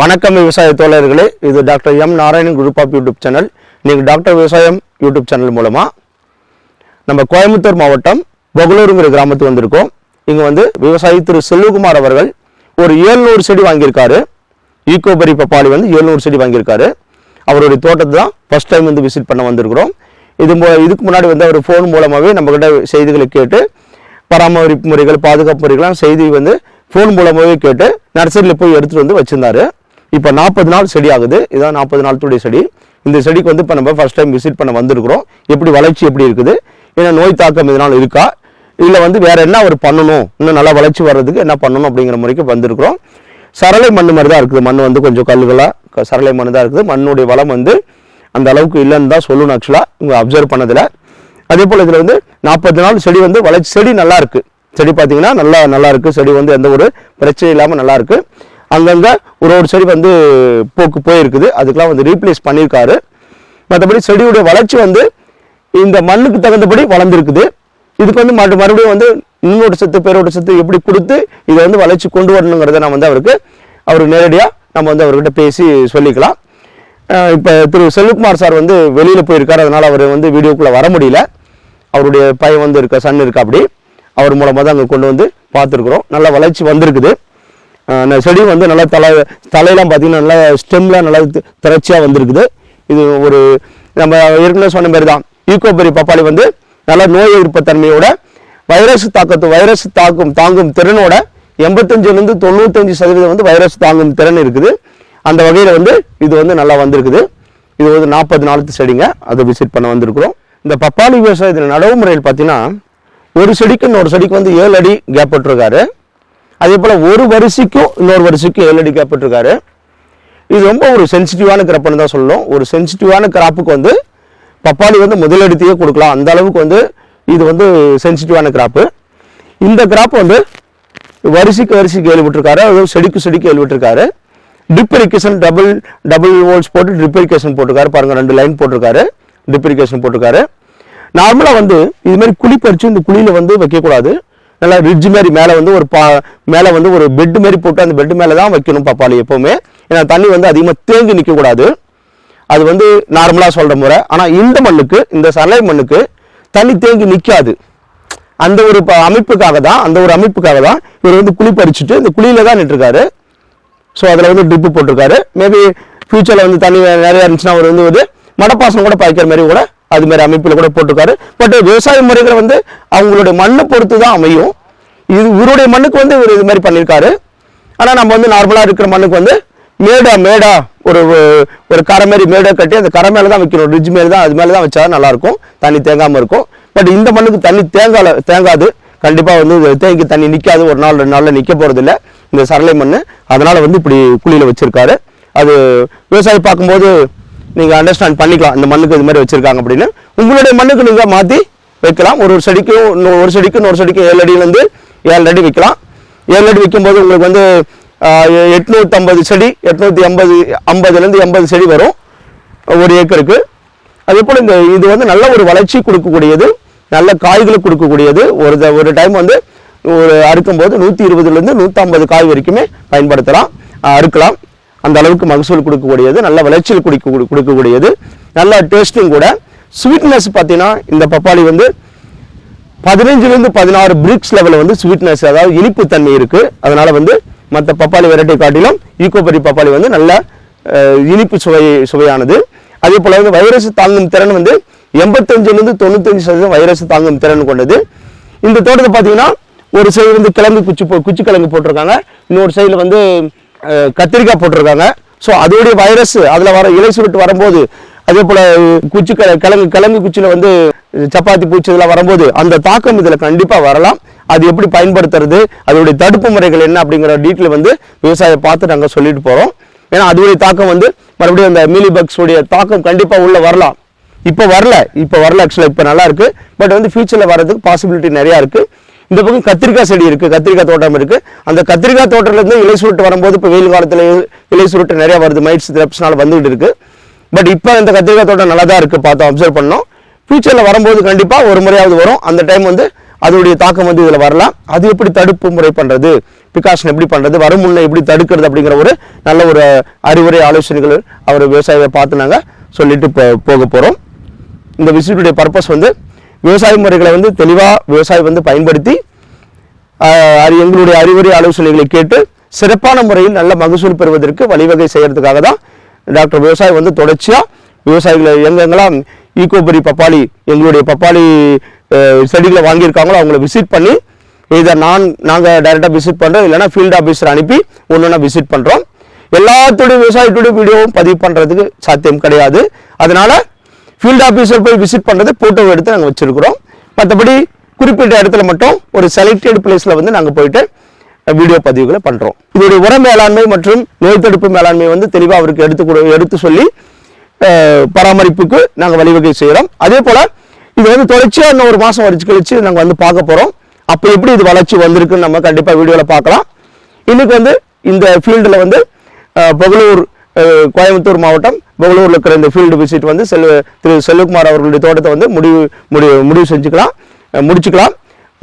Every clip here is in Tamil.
வணக்கம் விவசாய தோழர்களே இது doctor M Narayanan group of YouTube channel. நீங்கள் டாக்டர் விவசாயம் யூடியூப் சேனல் மூலமாக நம்ம கோயம்புத்தூர் மாவட்டம் பொகலூருங்கிற கிராமத்துக்கு வந்திருக்கோம். இங்கே வந்து விவசாயி திரு செல்வகுமார் அவர்கள் ஒரு ஏழ்நூறு செடி வாங்கியிருக்காரு. ஈகோபரி பப்பாளி வந்து ஏழ்நூறு செடி வாங்கியிருக்காரு. அவருடைய தோட்டத்தை தான் ஃபஸ்ட் டைம் வந்து விசிட் பண்ண வந்திருக்கிறோம். இது மூ இதுக்கு முன்னாடி வந்து அவர் ஃபோன் மூலமாகவே நம்மக்கிட்ட செய்திகளை கேட்டு பராமரிப்பு முறைகள் பாதுகாப்பு முறைகள்லாம் செய்தி வந்து ஃபோன் மூலமாகவே கேட்டு நர்சரியில் போய் எடுத்துகிட்டு வந்து வச்சுருந்தாரு. இப்போ நாற்பது நாள் செடி ஆகுது. இதான் நாற்பது நாளத்துடைய செடி. இந்த செடிக்கு வந்து இப்போ நம்ம ஃபர்ஸ்ட் டைம் விசிட் பண்ண வந்திருக்கிறோம். எப்படி வளர்ச்சி எப்படி இருக்குது? ஏன்னா நோய் தாக்கம் இதனால் இருக்கா? இல்லை வந்து வேறு என்ன அவர் பண்ணணும்? இன்னும் நல்லா வளர்ச்சி வர்றதுக்கு என்ன பண்ணணும் அப்படிங்கிற முறைக்கு வந்திருக்கிறோம். சரளை மண் மாதிரி தான் இருக்குது. மண் வந்து கொஞ்சம் கல்லுகளாக சரளை மண் தான் இருக்குது. மண்ணுடைய வளம் வந்து அந்த அளவுக்கு இல்லைன்னு தான் சொல்லணும் ஆக்சுவலாக இவங்க அப்சர்வ் பண்ணதில் அதே போல் இதில் வந்து நாற்பது நாள் செடி வந்து வளர்ச்சி செடி நல்லாயிருக்கு செடி பார்த்தீங்கன்னா நல்லா நல்லாயிருக்கு செடி வந்து எந்த ஒரு பிரச்சனையும் இல்லாமல் நல்லாயிருக்கு அங்கங்கே ஒரு ஒரு செடி வந்து போக்கு போயிருக்குது. அதுக்கெலாம் வந்து ரீப்ளேஸ் பண்ணியிருக்காரு. மற்றபடி செடியுடைய வளர்ச்சி வந்து இந்த மண்ணுக்கு தகுந்தபடி வளர்ந்துருக்குது. இதுக்கு வந்து மறு மறுபடியும் வந்து இன்னொரு சத்து பேரோட சத்து எப்படி கொடுத்து இதை வந்து வளர்ச்சி கொண்டு வரணுங்கிறத நான் வந்து அவருக்கு அவர் நேரடியாக நம்ம வந்து அவர்கிட்ட பேசி சொல்லிக்கலாம். இப்போ திரு செல்வகுமார் சார் வந்து வெளியில் போயிருக்கார். அதனால் அவர் வந்து வீடியோக்குள்ளே வர முடியல. அவருடைய பையன் வந்து இருக்க சன் இருக்கா அப்படி அவர் மூலமாக தான் அங்கே கொண்டு வந்து பார்த்துருக்குறோம். நல்ல வளர்ச்சி வந்திருக்குது. அந்த செடி வந்து நல்லா தலை தலையெல்லாம் பார்த்தீங்கன்னா நல்லா ஸ்டெம்லாம் நல்லா திறச்சியாக வந்திருக்குது. இது ஒரு நம்ம ஏற்கனவே சொன்ன மாதிரி தான். ஈகோபெரி பப்பாளி வந்து நல்ல நோய் எதிர்ப்பு தன்மையோட வைரஸ் தாக்கத்து வைரஸ் தாக்கும் தாங்கும் திறனோட எண்பத்தஞ்சுலேருந்து தொண்ணூத்தஞ்சு சதவீதம் வந்து வைரஸ் தாங்கும் திறன் இருக்குது. அந்த வகையில் வந்து இது வந்து நல்லா வந்திருக்குது. இது வந்து நாற்பது நாளுக்கு செடிங்க. அதை விசிட் பண்ண வந்திருக்கிறோம். இந்த பப்பாளி விவசாயத்தில் நடவு முறையில் பார்த்தீங்கன்னா ஒரு செடிக்கு இன்னொரு செடிக்கு வந்து ஏழு அடி கேப் விட்டுருக்காரு அதே போல் ஒரு வரிசைக்கும் இன்னொரு வரிசைக்கும் ஏழு அடி கேப் விட்டுருக்காரு இது ரொம்ப ஒரு சென்சிட்டிவான கிராப்னு தான் சொல்லணும். ஒரு சென்சிட்டிவான கிராப்புக்கு வந்து பப்பாளி வந்து முதலெடுத்தையே கொடுக்கலாம். அந்த அளவுக்கு வந்து இது வந்து சென்சிட்டிவான கிராப்பு இந்த கிராப் வந்து வரிசைக்கு வரிசைக்கு ஏழு விட்டுருக்காரு அதாவது செடிக்கு செடிக்கு ஏழு விட்டுருக்காரு drip irrigation double double volts போட்டு ட்ரிப் இரிகேஷன் போட்டிருக்காரு. பாருங்கள் ரெண்டு லைன் போட்டிருக்காரு. ட்ரிப் இரிகேஷன் போட்டிருக்காரு. நார்மலாக வந்து இது மாதிரி குழி பறித்து இந்த குழியில் வந்து வைக்கக்கூடாது. நல்லா ரிட்ஜ் மாதிரி மேலே வந்து ஒரு பா மேலே வந்து ஒரு பெட் மாதிரி போட்டு அந்த பெட் மேலே தான் வைக்கணும் பப்பாளி எப்போவுமே. ஏன்னா தண்ணி வந்து அதிகமாக தேங்கி நிற்கக்கூடாது அது வந்து நார்மலாக சொல்கிற முறை. ஆனால் இந்த மண்ணுக்கு இந்த சலை மண்ணுக்கு தண்ணி தேங்கி நிற்காது அந்த ஒரு ப- அமைப்புக்காக தான் அந்த ஒரு அமைப்புக்காக தான் இவர் வந்து குழி பறிச்சுட்டு இந்த குழியில் தான் நின்றுருக்காரு. ஸோ அதில் வந்து ட்ரிப்பு போட்டிருக்காரு. மேபி ஃப்யூச்சரில் வந்து தண்ணி நிறையா இருந்துச்சுன்னா அவர் வந்து ஒரு மடப்பாசனம் கூட பாய்க்கிற மாதிரி கூட அது மாதிரி அமைப்பில் கூட போட்டிருக்காரு. பட் விவசாய முறைகள் வந்து அவங்களுடைய மண்ணை பொறுத்து தான் அமையும். இது இவருடைய மண்ணுக்கு வந்து இவர் இது மாதிரி பண்ணியிருக்காரு. ஆனால் நம்ம வந்து நார்மலாக இருக்கிற மண்ணுக்கு வந்து மேடா மேடா ஒரு ஒரு கரை மாதிரி மேடை கட்டி அந்த கரை மேலே தான் வைக்கணும். ரிட்ஜ் மேலே தான் அது மேலே தான் வச்சா நல்லாயிருக்கும். தண்ணி தேங்காமல் இருக்கும். பட் இந்த மண்ணுக்கு தண்ணி தேங்கால தேங்காது. கண்டிப்பாக வந்து தேங்கி தண்ணி நிற்காது ஒரு நாள் ரெண்டு நாளில் நிற்க போகிறதில்ல இந்த சரளை மண் அதனால் வந்து இப்படி குழியில் வச்சிருக்காரு. அது விவசாயி பார்க்கும்போது நீங்கள் அண்டர்ஸ்டாண்ட் பண்ணிக்கலாம். இந்த மண்ணுக்கு இது மாதிரி வச்சுருக்காங்க அப்படின்னு. உங்களுடைய மண்ணுக்கு நீங்கள் மாற்றி வைக்கலாம். ஒரு ஒரு செடிக்கும் இன்னொரு ஒரு செடிக்கும் இன்னொரு செடிக்கும் ஏழு அடியிலேருந்து ஏழு அடி வைக்கலாம். ஏழு அடி வைக்கும்போது உங்களுக்கு வந்து எட்நூற்றம்பது செடி எட்நூற்றி எண்பது ஐம்பதுலேருந்து எண்பது செடி வரும். ஒரு ஏக்கருக்கு. அதே போல் இந்த இது வந்து நல்ல ஒரு வளர்ச்சி கொடுக்கக்கூடியது. நல்ல காய்களை கொடுக்கக்கூடியது. ஒரு த- ஒரு டைம் வந்து ஒரு அறுக்கும்போது நூற்றி இருபதுலேருந்து நூற்றம்பது காய் வரைக்குமே பயன்படுத்தலாம். அறுக்கலாம். அந்த அளவுக்கு மகசூல் கொடுக்கக்கூடியது நல்ல விளைச்சல் குடிக்க கொடுக்கக்கூடியது நல்ல டேஸ்ட்டும் கூட. ஸ்வீட்னஸ் பார்த்தீங்கன்னா இந்த பப்பாளி வந்து பதினஞ்சுலேருந்து பதினாறு பிரிக்ஸ் லெவலில் வந்து ஸ்வீட்னஸ் அதாவது இனிப்பு தன்மை இருக்குது அதனால் வந்து மற்ற பப்பாளி வெரைட்டி காட்டிலும் ஈக்கோபரி பப்பாளி வந்து நல்ல இனிப்பு சுவை சுவையானது. அதே போல் வந்து வைரஸ் தாங்கும் திறன் வந்து எண்பத்தஞ்சுலேருந்து தொண்ணூத்தஞ்சு சதவீதம் வைரஸ் தாங்கும் திறன் கொண்டது. இந்த தோட்டத்தை பார்த்தீங்கன்னா ஒரு சைடு வந்து கிழங்கு குச்சி போ குச்சி கிழங்கு போட்டிருக்காங்க. இன்னொரு சைடில் வந்து கத்திரிக்காய் போட்டிருக்காங்க. ஸோ அதோடைய வைரஸ் அதில் வர இலை சுருட்டு வரும்போது அதே போல் குச்சி கிழங்கு கிழங்கு குச்சியில் வந்து சப்பாத்தி பூச்சி இதெல்லாம் வரும்போது அந்த தாக்கம் இதில் கண்டிப்பாக வரலாம். அது எப்படி பயன்படுத்துறது அதோடைய தடுப்பு முறைகள் என்ன அப்படிங்கிற டீட்டெயில் வந்து விவசாயம் பார்த்து நாங்கள் சொல்லிட்டு போகிறோம் ஏன்னா அதோடைய தாக்கம் வந்து மறுபடியும் அந்த மீலி பக்ஸுடைய உடைய தாக்கம் கண்டிப்பாக உள்ளே வரலாம். இப்போ வரல இப்போ வரல ஆக்சுவலாக இப்போ நல்லா இருக்கு. பட் வந்து ஃபியூச்சரில் வர்றதுக்கு பாசிபிலிட்டி நிறையா இருக்குது இந்த பக்கம் கத்திரிக்காய் செடி இருக்குது கத்திரிக்காய் தோட்டம் இருக்குது அந்த கத்திரிக்காய் தோட்டத்துலேருந்து இலை சுருட்டு வரும்போது இப்போ வெயில் காலத்தில் இலை சுருட்டு நிறையா வருது மைட்ஸ் திரப்ஸ்னால வந்துகிட்டு இருக்குது பட் இப்போ இந்த கத்திரிக்காய் தோட்டம் நல்லா தான் இருக்குது பார்த்தோம் அப்சர்வ் பண்ணோம் ஃபியூச்சரில் வரும்போது கண்டிப்பாக ஒரு முறையாவது வரும். அந்த டைம் வந்து அதோடைய தாக்கம் வந்து இதில் வரலாம். அது எப்படி தடுப்பு முறை பண்ணுறது பிகாஷன் எப்படி பண்ணுறது வரும் முன்ன எப்படி தடுக்கிறது அப்படிங்கிற ஒரு நல்ல ஒரு அறிவுரை ஆலோசனைகள் அவர் விவசாயியை பார்த்து நாங்கள் சொல்லிட்டு போ போக போகிறோம் இந்த விசிட்டுடைய பர்பஸ் வந்து விவசாய முறைகளை வந்து தெளிவாக விவசாயி வந்து பயன்படுத்தி அறி- எங்களுடைய அறிவுரை ஆலோசனைகளை கேட்டு சிறப்பான முறையில் நல்ல மகசூல் பெறுவதற்கு வழிவகை செய்கிறதுக்காக தான் டாக்டர் விவசாயி வந்து தொடர்ச்சியாக விவசாயிகளை எங்கெங்கெல்லாம் ஈகோபரி பப்பாளி எங்களுடைய பப்பாளி செடிகளை வாங்கியிருக்காங்களோ அவங்கள விசிட் பண்ணி இதை நான் நாங்கள் டைரெக்டாக விசிட் பண்ணுறோம் இல்லைனா ஃபீல்டு ஆஃபீஸர் அனுப்பி ஒன்று ஒன்றா விசிட் பண்ணுறோம் எல்லாத்துடைய விவசாயத்துடைய வீடியோவும் பதிவு பண்ணுறதுக்கு சாத்தியம் கிடையாது. அதனால் ஃபீல்டு ஆஃபீஸர் போய் விசிட் பண்ணுறது ஃபோட்டோ எடுத்து நாங்கள் வச்சுருக்கிறோம். மற்றபடி குறிப்பிட்ட இடத்துல மட்டும் ஒரு செலக்டட் பிளேஸில் வந்து நாங்கள் போயிட்டு வீடியோ பதிவுகளை பண்ணுறோம் இதோடைய உர மேலாண்மை மற்றும் நோய் தடுப்பு மேலாண்மை வந்து தெளிவாக அவருக்கு எடுத்து எடுத்து சொல்லி பராமரிப்புக்கு நாங்கள் வழிவகை செய்கிறோம் அதே போல் இது வந்து தொடர்ச்சியாக இன்னும் ஒரு மாதம் வரைச்சு கழிச்சு நாங்கள் வந்து பார்க்க போகிறோம் அப்போ எப்படி இது வளர்ச்சி வந்திருக்குன்னு நம்ம கண்டிப்பாக வீடியோவில் பார்க்கலாம். இன்றைக்கி வந்து இந்த ஃபீல்டில் வந்து பகலூர் கோயம்புத்தூர் மாவட்டம் பெங்களூரில் இருக்கிற இந்த ஃபீல்டு விசிட் வந்து செல்வ திரு செல்வகுமார் அவர்களுடைய தோட்டத்தை வந்து முடிவு முடிவு முடிவு செஞ்சுக்கலாம். முடிச்சுக்கலாம்.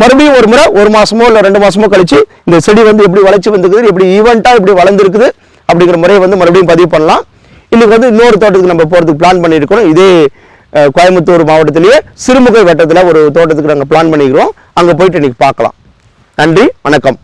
மறுபடியும் ஒரு முறை ஒரு மாதமோ இல்லை ரெண்டு மாதமோ கழிச்சு இந்த செடி வந்து எப்படி வளர்ச்சி வந்துருக்குது எப்படி ஈவெண்ட்டாக எப்படி வளர்ந்துருக்குது அப்படிங்கிற முறையை வந்து மறுபடியும் பதிவு பண்ணலாம். இன்றைக்கி வந்து இன்னொரு தோட்டத்துக்கு நம்ம போகிறதுக்கு பிளான் பண்ணியிருக்கிறோம். இதே கோயம்புத்தூர் மாவட்டத்திலேயே சிறுமுகை வட்டத்தில் ஒரு தோட்டத்துக்கு நாங்கள் பிளான் பண்ணிக்கிறோம் அங்கே போயிட்டு இன்றைக்கி பார்க்கலாம். நன்றி வணக்கம்.